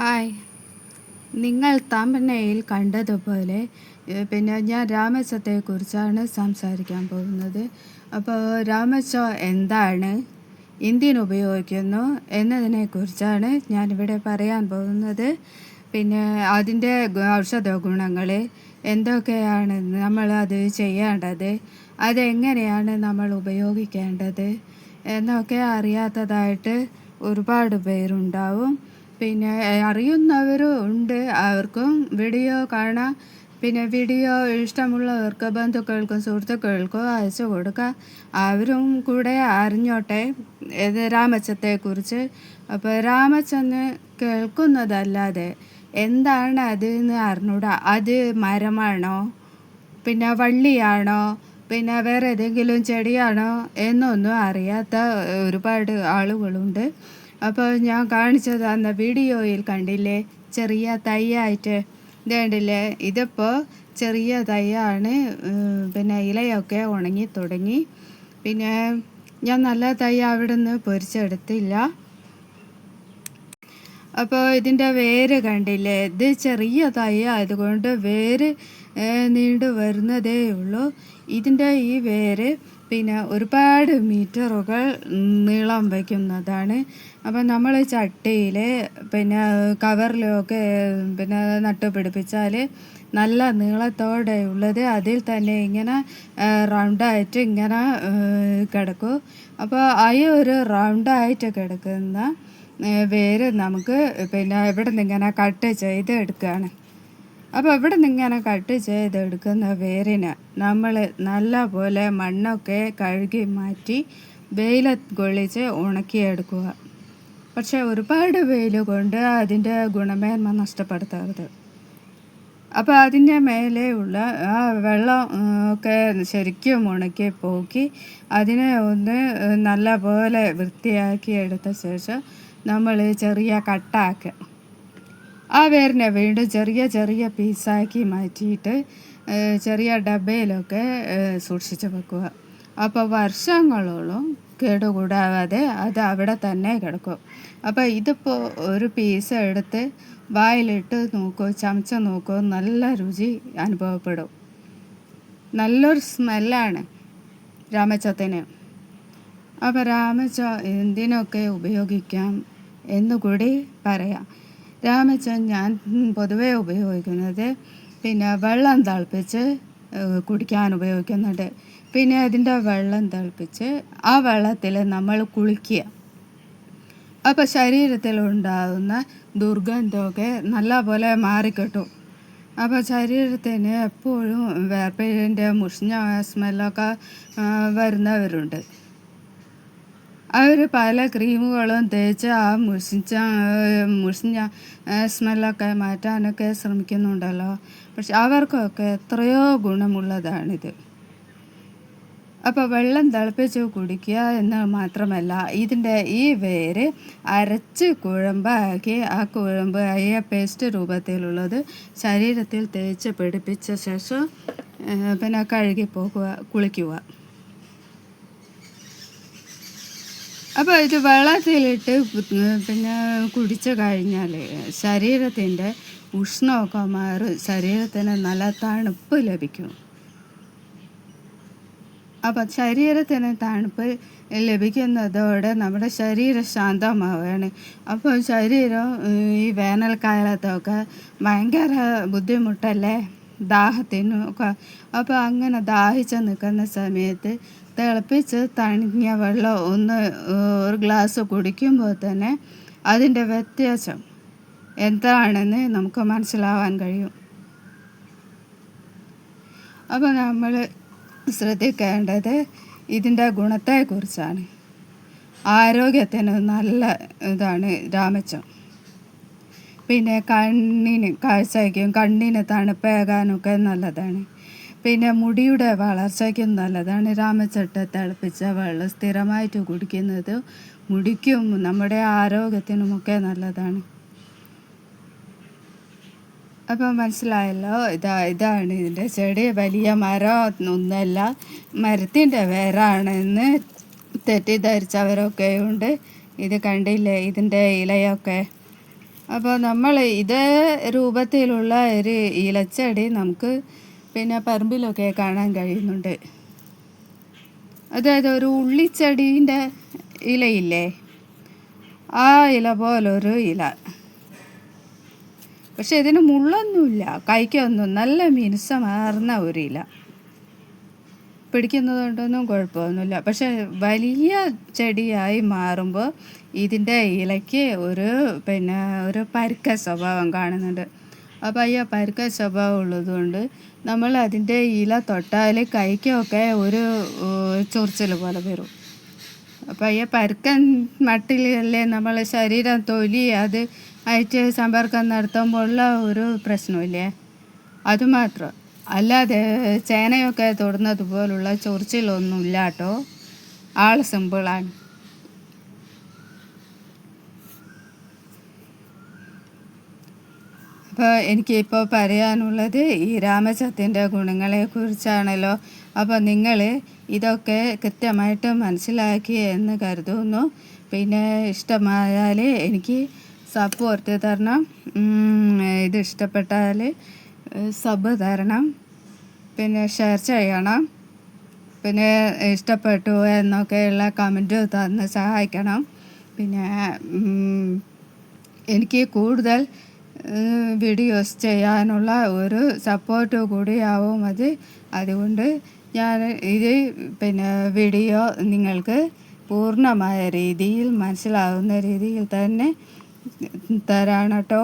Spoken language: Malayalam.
ഹായ്. നിങ്ങൾ തമ്പനയിൽ കണ്ടതുപോലെ പിന്നെ ഞാൻ രാമച്ചത്തെക്കുറിച്ചാണ് സംസാരിക്കാൻ പോകുന്നത്. അപ്പോൾ രാമച്ച എന്താണ്? ഇന്ത്യൻ ഉപയോഗിക്കുന്നു എന്നതിനെ എന്നതിനെക്കുറിച്ചാണ് ഞാനിവിടെ പറയാൻ പോകുന്നത്. പിന്നെ അതിന്റെ ഔഷധ ഗുണങ്ങൾ എന്തൊക്കെയാണ് നമ്മൾ അത് ചെയ്യേണ്ടത്? അതെങ്ങനെയാണ് നമ്മൾ ഉപയോഗിക്കേണ്ടത്? എന്നൊക്കെ അറിയാത്തതായിട്ട് ഒരുപാട് പേരുണ്ടാവും. പിന്നെ അറിയുന്നവരും ഉണ്ട്. അവർക്കും വീഡിയോ കാണാം. പിന്നെ വീഡിയോ ഇഷ്ടമുള്ളവർക്ക് ബന്ധുക്കൾക്കും സുഹൃത്തുക്കൾക്കും അയച്ചു കൊടുക്കുക അവരും കൂടെ അറിഞ്ഞോട്ടെ. ഇത് രാമച്ചത്തെക്കുറിച്ച്. അപ്പോൾ രാമച്ചെന്ന് കേൾക്കുന്നതല്ലാതെ എന്താണ് അത് എന്ന് അറിഞ്ഞൂടാ. അത് മരമാണോ? പിന്നെ വള്ളിയാണോ? പിന്നെ വേറെ ഏതെങ്കിലും ചെടിയാണോ? എന്നൊന്നും അറിയാത്ത ഒരുപാട് ആളുകളുണ്ട്. അപ്പോൾ ഞാൻ കാണിച്ചു തന്ന വീഡിയോയിൽ കണ്ടില്ലേ? ചെറിയ തൈയായിട്ട്. ഇതേണ്ടില്ലേ? ഇതിപ്പോൾ ചെറിയ തൈയാണ്. പിന്നെ ഇലയൊക്കെ ഉണങ്ങി തുടങ്ങി. പിന്നെ ഞാൻ നല്ല തൈ അവിടെ നിന്ന് പൊരിച്ചെടുത്തില്ല. അപ്പോൾ ഇതിന്റെ വേര് കണ്ടില്ലേ? ഇത് ചെറിയ തൈ ആയതുകൊണ്ട് വേര് നീണ്ടു വരുന്നതേ ഉള്ളൂ. ഇതിന്റെ ഈ വേര് പിന്നെ ഒരുപാട് മീറ്ററുകൾ നീളം വയ്ക്കുന്നതാണ്. അപ്പം നമ്മൾ ചട്ടിയിൽ പിന്നെ കവറിലൊക്കെ പിന്നെ നട്ടുപിടിപ്പിച്ചാൽ നല്ല നീളത്തോടെ ഉള്ളത് അതിൽ തന്നെ ഇങ്ങനെ റൗണ്ടായിട്ട് ഇങ്ങനെ കിടക്കും. അപ്പോൾ ആ ഒരു റൗണ്ടായിട്ട് കിടക്കുന്ന വേര് നമുക്ക് പിന്നെ ഇവിടെ നിന്ന് ഇങ്ങനെ കട്ട് ചെയ്ത് എടുക്കുകയാണ്. അപ്പോൾ ഇവിടെ നിന്ന് ഇങ്ങനെ കട്ട് ചെയ്തെടുക്കുന്ന വേരിന് നമ്മൾ നല്ല പോലെ മണ്ണൊക്കെ കഴുകി മാറ്റി വെയിലത്ത് കൊള്ളിച്ച് ഉണക്കിയെടുക്കുക. പക്ഷേ ഒരുപാട് വെയിൽ കൊണ്ട് അതിന്റെ ഗുണമേന്മ നഷ്ടപ്പെടുത്തരുത്. അപ്പോൾ അതിന്റെ മേലെയുള്ള ആ വെള്ളം ഒക്കെ ശരിക്കും ഉണക്കി പോക്കി അതിനെ ഒന്ന് നല്ല പോലെ വൃത്തിയാക്കി എടുത്ത ശേഷം നമ്മൾ ചെറിയ കട്ടാക്കുക ആ വേരിനെ വീണ്ടും ചെറിയ ചെറിയ പീസാക്കി മാറ്റിയിട്ട് ചെറിയ ഡബയിലൊക്കെ സൂക്ഷിച്ച് വെക്കുക. അപ്പോൾ വർഷങ്ങളോളം കേടുകൂടാതെ അത് അവിടെ തന്നെ കിടക്കും. അപ്പോൾ ഇതിപ്പോൾ ഒരു പീസ് എടുത്ത് വായിലിട്ട് നോക്കൂ ചമച്ച നോക്കൂ നല്ല രുചി അനുഭവപ്പെടും. നല്ലൊരു സ്മെല്ലാണ് രാമച്ചത്തിന്. അപ്പോൾ രാമച്ച എന്തിനൊക്കെ ഉപയോഗിക്കാം എന്നുകൂടി പറയാം. രാമച്ചൻ ഞാൻ പൊതുവേ ഉപയോഗിക്കുന്നത് പിന്നെ വെള്ളം തിളപ്പിച്ച് കുടിക്കാൻ ഉപയോഗിക്കുന്നുണ്ട്. പിന്നെ അതിന്റെ വെള്ളം തിളപ്പിച്ച് ആ വെള്ളത്തിൽ നമ്മൾ കുളിക്കുക. അപ്പോൾ ശരീരത്തിലുണ്ടാകുന്ന ദുർഗന്ധമൊക്കെ നല്ലപോലെ മാറിക്കിട്ടും. അപ്പോൾ ശരീരത്തിന് എപ്പോഴും വേർപ്പിന്റെ മുഷിഞ്ഞ സ്മെല്ലൊക്കെ വരുന്നവരുണ്ട്. അവർ പല ക്രീമുകളും തേച്ച് ആ മുഷിച്ച മുഷിഞ്ഞ സ്മെല്ലൊക്കെ മാറ്റാനൊക്കെ ശ്രമിക്കുന്നുണ്ടല്ലോ. പക്ഷെ അവർക്കൊക്കെ എത്രയോ ഗുണമുള്ളതാണിത്. അപ്പോൾ വെള്ളം തിളപ്പിച്ച് കുടിക്കുക എന്ന് മാത്രമല്ല ഇതിന്റെ ഈ വേര് അരച്ച് കുഴമ്പാക്കി ആ കുഴമ്പ് അയ്യ പേസ്റ്റ് രൂപത്തിലുള്ളത് ശരീരത്തിൽ തേച്ച് പിടിപ്പിച്ച ശേഷം പിന്നെ കഴുകി പോകുക കുളിക്കുക. അപ്പോൾ ഇത് വെള്ളത്തിലിട്ട് പിന്നെ കുടിച്ചു കഴിഞ്ഞാൽ ശരീരത്തിന്റെ ഉഷ്ണമൊക്കെ മാറി ശരീരത്തിന് നല്ല തണുപ്പ് ലഭിക്കും. അപ്പം ശരീരത്തിന് തണുപ്പ് ലഭിക്കുന്നതോടെ നമ്മുടെ ശരീരം ശാന്തമാവുകയാണ്. അപ്പോൾ ശരീരം ഈ വേനൽക്കാലത്തൊക്കെ ഭയങ്കര ബുദ്ധിമുട്ടല്ലേ? ദാഹത്തിനും ഒക്കെ. അപ്പോൾ അങ്ങനെ ദാഹിച്ച് നിൽക്കുന്ന സമയത്ത് തിളപ്പിച്ച് തണിഞ്ഞ വെള്ളം ഒന്ന് ഒരു ഗ്ലാസ് കുടിക്കുമ്പോൾ തന്നെ അതിന്റെ വ്യത്യാസം എന്താണെന്ന് നമുക്ക് മനസ്സിലാവാൻ കഴിയും. അപ്പോൾ നമ്മൾ ശ്രദ്ധിക്കേണ്ടത് ഇതിന്റെ ഗുണത്തെക്കുറിച്ചാണ്. ആരോഗ്യത്തിന് നല്ല ഇതാണ് രാമച്ചം. പിന്നെ കണ്ണിന് കാഴ്ചയ്ക്കും കണ്ണിന് തണുപ്പേകാനൊക്കെ നല്ലതാണ്. പിന്നെ മുടിയുടെ വളർച്ചയ്ക്കും നല്ലതാണ്. രാമച്ചട്ട തിളപ്പിച്ച വെള്ളം സ്ഥിരമായിട്ട് കുടിക്കുന്നത് മുടിക്കും നമ്മുടെ ആരോഗ്യത്തിനുമൊക്കെ നല്ലതാണ്. അപ്പോൾ മനസ്സിലായല്ലോ? ഇതാ ഇതാണ് ഇതിന്റെ ചെടി. വലിയ മരം ഒന്നല്ല മരത്തിന്റെ വേരാണെന്ന് തെറ്റിദ്ധരിച്ചവരൊക്കെ ഉണ്ട് ഇത് കണ്ടില്ലേ? ഇതിന്റെ ഇലയൊക്കെ. അപ്പോൾ നമ്മൾ ഇതേ രൂപത്തിലുള്ള ഒരു ഇലച്ചെടി നമുക്ക് പിന്നെ പറമ്പിലൊക്കെ കാണാൻ കഴിയുന്നുണ്ട്. അതായത് ഒരു ഉള്ളിച്ചെടീന്റെ ഇലയില്ലേ? ആ ഇല പോലൊരു ഇല. പക്ഷെ ഇതിന് മുള്ളൊന്നുമില്ല. കൈക്കൊന്നും നല്ല മിനുസമാർന്ന ഒരു ഇല. പിടിക്കുന്നത് കൊണ്ടൊന്നും കുഴപ്പമൊന്നുമില്ല. പക്ഷെ വലിയ ചെടിയായി മാറുമ്പോൾ ഇതിന്റെ ഇലയ്ക്ക് ഒരു പിന്നെ ഒരു പരുക്ക സ്വഭാവം കാണുന്നുണ്ട്. അപ്പോൾ ഈ പരുക്ക സ്വഭാവം ഉള്ളതുകൊണ്ട് നമ്മൾ അതിന്റെ ഇല തൊട്ടാൽ കൈക്കൊക്കെ ഒരു ചൊറിച്ചൽ പോലെ വരും. അപ്പോൾ ഈ പരുക്കൻ മട്ടിലല്ലേ നമ്മൾ ശരീരം തൊലി അത് അയച്ച് സമ്പർക്കം നടത്തുമ്പോഴുള്ള ഒരു പ്രശ്നമില്ലേ? അതുമാത്രം അല്ലാതെ ചേനയൊക്കെ തൊടുന്നത് പോലുള്ള ചൊറിച്ചിലൊന്നും ഇല്ല കേട്ടോ ആൾ സിമ്പിളാണ്. അപ്പോൾ എനിക്കിപ്പോൾ പറയാനുള്ളത് ഈ രാമചത്തിന്റെ ഗുണങ്ങളെ കുറിച്ചാണല്ലോ അപ്പോൾ നിങ്ങൾ ഇതൊക്കെ കൃത്യമായിട്ട് മനസ്സിലാക്കി എന്ന് കരുതുന്നു. പിന്നെ ഇഷ്ടമായാൽ എനിക്ക് സപ്പോർട്ട് തരണം. ഇത് ഇഷ്ടപ്പെട്ടാൽ സബ് തരണം. പിന്നെ ഷെയർ ചെയ്യണം. പിന്നെ ഇഷ്ടപ്പെട്ടു എന്നൊക്കെയുള്ള കമന്റ് തന്ന് സഹായിക്കണം. പിന്നെ എനിക്ക് കൂടുതൽ വീഡിയോസ് ചെയ്യാനുള്ള ഒരു സപ്പോർട്ട് കൂടിയാവും അത്. അതുകൊണ്ട് ഞാൻ ഇത് പിന്നെ വീഡിയോ നിങ്ങൾക്ക് പൂർണമായ രീതിയിൽ മനസ്സിലാവുന്ന രീതിയിൽ തന്നെ തരാണ് കേട്ടോ